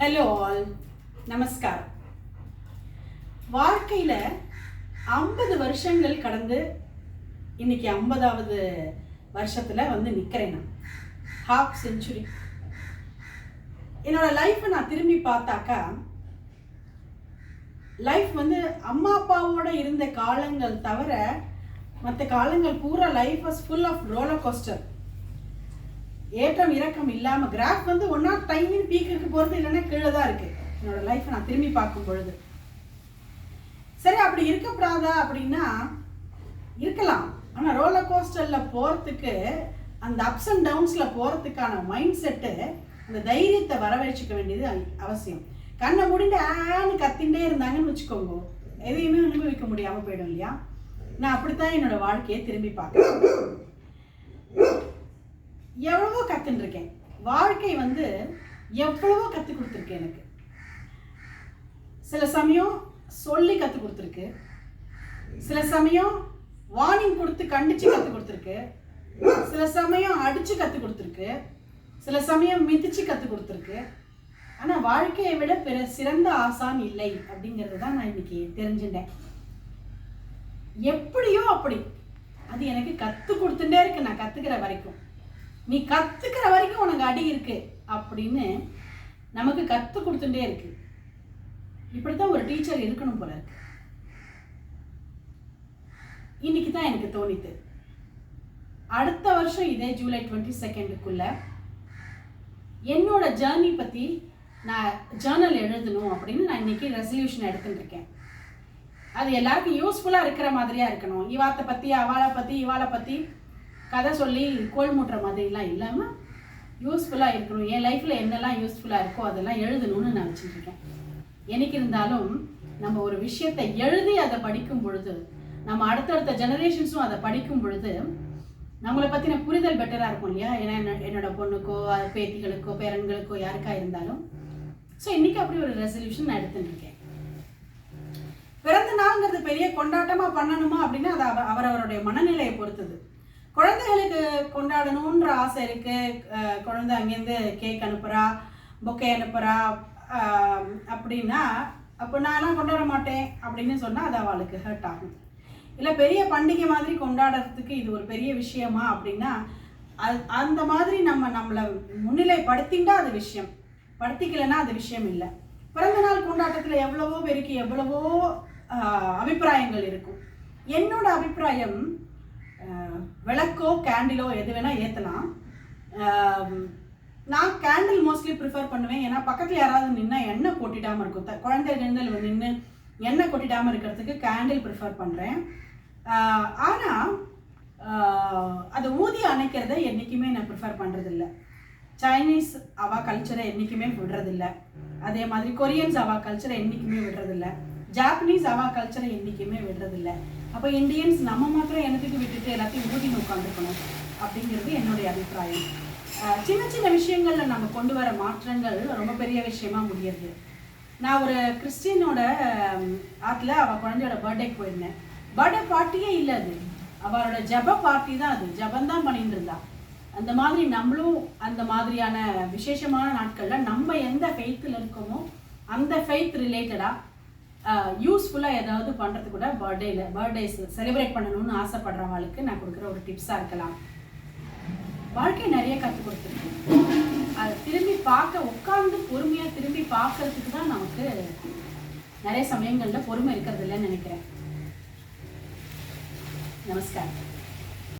Hello all நமஸ்கார் வாழ்க்கையில் ஐம்பது வருஷங்கள் கடந்து இன்னைக்கு ஐம்பதாவது வருஷத்தில் வந்து நிற்கிறேன் நான். ஹாஃப் செஞ்சுரி என்னோட லைஃப்பை நான் திரும்பி பார்த்தாக்கா லைஃப் வந்து அம்மா அப்பாவோட இருந்த காலங்கள் தவிர மற்ற காலங்கள் பூரா life was full of roller coaster ஏற்றம் இறக்கம் இல்லாமல் கிராஃப் வந்து ஒன்னா டைமின் பீக்குக்கு போகிறது இல்லைன்னா கீழே தான் இருக்குது என்னோட லைஃப் நான் திரும்பி பார்க்கும் பொழுது. சரி அப்படி இருக்கக்கூடாதா அப்படின்னா இருக்கலாம். ஆனால் ரோலர் கோஸ்டரில் போகிறதுக்கு அந்த அப்ஸ் அண்ட் டவுன்ஸில் போகிறதுக்கான மைண்ட் செட்டு அந்த தைரியத்தை வரவழைச்சிக்க வேண்டியது அவசியம். கண்ணை முடிந்து ஆன்னு கத்திகிட்டே இருந்தாங்கன்னு வச்சுக்கோங்க. எதையுமே அனுபவிக்க முடியாமல் போயிடும் இல்லையா? நான் அப்படித்தான் என்னோட வாழ்க்கையை திரும்பி பார்க்குறேன். எவ்வளவோ கத்துன்னு வாழ்க்கை வந்து எவ்வளவோ கற்றுக் கொடுத்துருக்கு எனக்கு. சில சமயம் சொல்லி கற்றுக் கொடுத்துருக்கு. சில சமயம் வார்னிங் கொடுத்து கண்டிச்சு கற்றுக் கொடுத்துருக்கு. சில சமயம் அடிச்சு கற்றுக் கொடுத்துருக்கு. சில சமயம் மிதிச்சு கற்றுக் கொடுத்துருக்கு. ஆனால் வாழ்க்கையை விட பிற சிறந்த ஆசான் இல்லை அப்படிங்கிறது தான் நான் இன்னைக்கு தெரிஞ்சுட்டேன். எப்படியோ அப்படி. அது எனக்கு கற்றுக் கொடுத்துட்டே இருக்கு. நான் கற்றுக்கிற வரைக்கும். நீ கற்றுக்கிற வரைக்கும் உனக்கு அடி இருக்கு அப்படின்னு நமக்கு கற்றுக் கொடுத்துட்டே இருக்கு. இப்படித்தான் ஒரு டீச்சர் இருக்கணும் போல இருக்கு. இன்னைக்கு தான் எனக்கு தோணித்து. அடுத்த வருஷம் இதே ஜூலை டுவெண்ட்டி செகண்டுக்குள்ள என்னோட ஜேர்னி பற்றி நான் ஜேர்னல் எழுதணும் அப்படின்னு நான் இன்னைக்கு ரெசல்யூஷன் எடுத்துட்டு இருக்கேன் அது எல்லாருக்கும் யூஸ்ஃபுல்லாக இருக்கிற மாதிரியாக இருக்கணும். இவாத்தை பற்றி அவளை பற்றி இவாளை பற்றி கதை சொல்லி கோல் மூட்டுற மாதிரிலாம் இல்லாமல் யூஸ்ஃபுல்லாக இருக்கணும். என் லைஃப்பில் என்னெல்லாம் யூஸ்ஃபுல்லாக இருக்கோ அதெல்லாம் எழுதணும்னு நான் வச்சுருக்கேன். எனக்கு இருந்தாலும் நம்ம ஒரு விஷயத்தை எழுதி அதை படிக்கும் பொழுது நம்ம அடுத்தடுத்த ஜெனரேஷன்ஸும் அதை படிக்கும் பொழுது நம்மளை பற்றின புரிதல் பெட்டராக இருக்கும் இல்லையா? ஏன்னா என்ன- என்னோட பொண்ணுக்கோ பேத்திகளுக்கோ பேரன்களுக்கோ யாருக்கா இருந்தாலும். ஸோ இன்னைக்கு அப்படி ஒரு ரெசல்யூஷன் நான் எடுத்துட்டு இருக்கேன் பிறந்த நாள்ங்கிறது பெரிய கொண்டாட்டமாக பண்ணணுமா அப்படின்னா அது அவ- அவரவருடைய மனநிலையை பொறுத்தது. குழந்தைகளுக்கு கொண்டாடணுன்ற ஆசை இருக்கு. குழந்தை அங்கேருந்து கேக் அனுப்புறா பொக்கே அனுப்புறா அப்படின்னா அப்போ நான்லாம் கொண்டாட மாட்டேன் அப்படின்னு சொன்னால் அது அவளுக்கு ஹர்ட் ஆகும். இல்லை பெரிய பண்டிகை மாதிரி கொண்டாடுறதுக்கு இது ஒரு பெரிய விஷயமா அப்படின்னா அது- அந்த மாதிரி நம்ம நம்மளை முன்னிலைப்படுத்திண்டா அது விஷயம். படுத்திக்கலைன்னா அது விஷயம் இல்லை. பிறந்த நாள் கொண்டாட்டத்தில் எவ்வளவோ பேருக்கு எவ்வளவோ அபிப்பிராயங்கள் இருக்கும். என்னோட அபிப்பிராயம் விளக்கோ கேண்டிலோ எது வேணால் ஏற்றலாம் நான் கேண்டில் மோஸ்ட்லி ப்ரிஃபர் பண்ணுவேன். ஏன்னா பக்கத்தில் யாராவது நின்னா எண்ணெய் கொட்டிடாமல் இருக்கும். குழந்தை நின்று நின்று எண்ணெய் கொட்டிடாமல் இருக்கிறதுக்கு கேண்டில் ப்ரிஃபர் பண்ணுறேன் ஆனால் அது ஊதி அணைக்கிறத என்றைக்குமே நான் ப்ரிஃபர் பண்ணுறதில்ல சைனீஸ் அவா கல்ச்சரை என்றைக்குமே விடுறதில்ல. அதே மாதிரி கொரியன்ஸ் அவா கல்ச்சரை என்றைக்குமே விடுறதில்ல. ஜாப்பனீஸ் அவா கல்ச்சரை என்றைக்குமே விடுறதில்லை. அப்போ இந்தியன்ஸ் நம்ம மாத்திரம் எனத்துக்கு விட்டுட்டு எல்லாத்தையும் ஊதி உட்காந்துக்கணும் அப்படிங்கிறது என்னுடைய அபிப்பிராயம். சின்ன சின்ன விஷயங்கள்ல நம்ம கொண்டு வர மாற்றங்கள் ரொம்ப பெரிய விஷயமா முடியுது. நான் ஒரு கிறிஸ்டினோட ஆத்துல அவ குழந்தையோட பர்த்டேக்கு போயிருந்தேன். பர்த்டே பார்ட்டியே இல்லை அது. அவளோட ஜெப பார்ட்டி தான் அது. ஜெபம் தான் பண்ணிட்டு இருந்தா. அந்த மாதிரி நம்மளும் அந்த மாதிரியான விசேஷமான நாட்கள்ல நம்ம எந்த ஃபெய்த்தில் இருக்கோமோ அந்த ஃபெய்த் ரிலேட்டடாக யூஸ்ஃபுல்லாக ஏதாவது பண்ணுறது கூட பர்த்டேல பர்த்டேஸ் செலிப்ரேட் பண்ணணும்னு ஆசைப்படுறவங்களுக்கு நான் கொடுக்குற ஒரு டிப்ஸாக இருக்கலாம். வாழ்க்கை நிறைய கற்றுக் கொடுத்துருக்கு. அதை திரும்பி பார்க்க உட்கார்ந்து பொறுமையாக திரும்பி பார்க்கறதுக்கு தான் நமக்கு நிறைய சமயங்களில் பொறுமை இருக்கிறது இல்லைன்னு நினைக்கிறேன். நமஸ்காரம்.